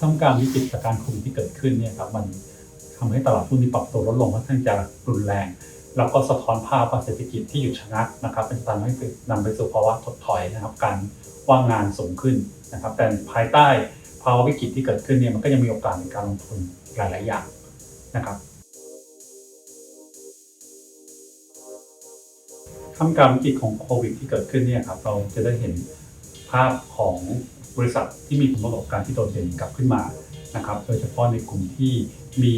ท่ามกลางวิกฤตการณ์โควิดที่เกิดขึ้นเนี่ยครับมันทำให้ตลาดหุ้นที่ปรับตัวลดลงค่อนข้างจะรุนแรง แล้วก็สะท้อนภาพว่าเศรษฐกิจที่หยุดชะงักนะครับ เป็นทำให้นำไปสู่ภาวะถดถอยนะครับ การว่างงานสูงขึ้นนะครับ แต่ภายใต้ภาวะวิกฤตที่เกิดขึ้นเนี่ยมันก็ยังมีโอกาสในการลงทุนหลาย ๆ อย่างนะครับท่ามกลางวิกฤตของโควิดที่เกิดขึ้นเนี่ยครับเราจะได้เห็นภาพของ บริษัทที่มีผลประกอบการที่โดดเด่นกลับขึ้นมานะครับโดยเฉพาะในกลุ่มที่มี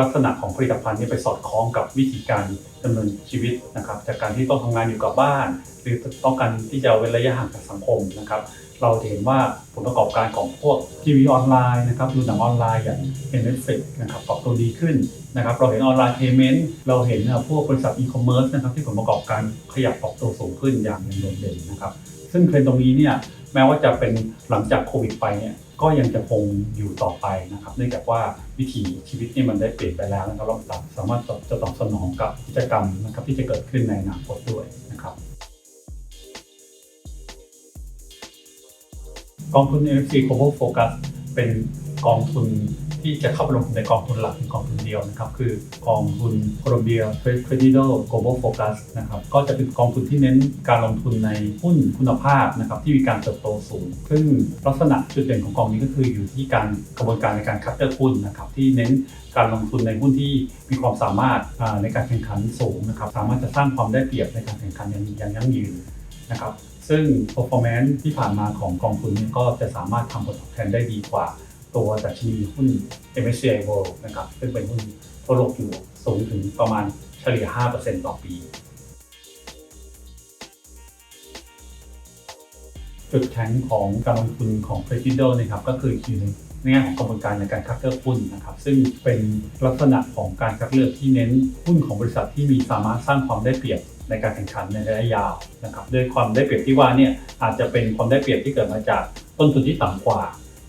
ลักษณะของผลิตภัณฑ์ที่ไปสอดคล้องกับวิธีการดำเนินชีวิตนะครับ จากการที่ต้องทำงานอยู่กับบ้าน หรือต้องการที่จะเว้นระยะห่างจากสังคมนะครับ เราเห็นว่าผลประกอบการของพวกทีวีออนไลน์นะครับดูหนังออนไลน์อย่างเน็ตฟลิกนะครับปรับตัวดีขึ้นนะครับ เราเห็นออนไลน์เพย์เมนต์เราเห็นเอ่อพวกบริษัทอีคอมเมิร์ซนะครับที่ผลประกอบการขยับปรับตัวสูงขึ้นอย่างโดดเด่นนะครับ ซึ่งเทรนด์ตรงนี้เนี่ย แม้ว่าจะเป็นหลังจากโควิดไปเนี่ยก็ยังจะคงอยู่ต่อไปนะครับ เนื่องจากว่าวิถีชีวิตเนี่ยมันได้เปลี่ยนไปแล้วนะครับเราสามารถจะตอบสนองกับกิจกรรมนะครับที่จะเกิดขึ้นในอนาคตด้วยนะครับกองทุน NFC Global Focus เป็นกองทุน ที่จะเข้าไปลงทุนในกองทุนหลักเป็นกองทุนเดียวนะครับ คือกองทุน Columbia Credido Global Focus นะครับก็จะเป็นกองทุนที่เน้นการลงทุนในหุ้นคุณภาพนะครับที่มีการเติบโตสูง ซึ่งลักษณะจุดเด่นของกองนี้ก็คืออยู่ที่การกระบวนการในการคัดเลือกหุ้นนะครับที่เน้นการลงทุนในหุ้นที่มีความสามารถในการแข่งขันสูงนะครับสามารถจะสร้างความได้เปรียบในการแข่งขันอย่างอย่างยั่งยืนนะครับซึ่ง performance ที่ผ่านมาของกองทุนนี้ก็จะสามารถทำผลตอบแทนได้ดีกว่า ตัวดัชนีหุ้น MSCI World นะครับซึ่งเป็นหุ้นทั่วโลกอยู่สูงถึงประมาณเฉลี่ย 5%ต่อปี จุดแข็งของการลงทุนของ p r e s i d o นะครับก็คืออยู่ในแง่ของกระบวนการในการคัดเลือกหุ้นนะครับซึ่งเป็นลักษณะของการคัดเลือกที่เน้นหุ้นของบริษัทที่มีสามารถสร้างความได้เปรียบในการแข่งขันในระยะยาวนะครับด้วยความได้เปรียบที่ว่าเนี่ยอาจจะเป็นความได้เปรียบที่เกิดมาจากต้นทุนที่ต่ำกว่า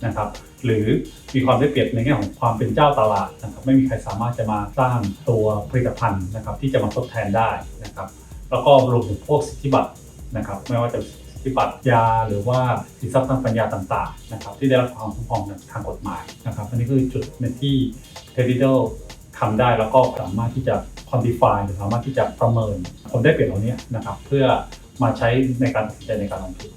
นะครับหรือมีความได้เปรียบในแง่ของความเป็นเจ้าตลาดนะครับไม่มีใครสามารถจะมาสร้างตัวผลิตภัณฑ์นะครับที่จะมาทดแทนได้นะครับแล้วก็รวมถึงพวกสิทธิบัตรนะครับไม่ว่าจะสิทธิบัตรยาหรือว่าสิทธิทรัพย์ทางปัญญาต่างๆนะครับที่ได้รับความคุ้มครองทางกฎหมายนะครับอันนี้คือจุดในที่เท d ดิโดทำได้แล้วก็สามารถที่จะ quantify หรือสามารถที่จะประเมินผลได้เปรียบเหล่านี้นะครับเพื่อมาใช้ในการตัดสินใจในการลงทุน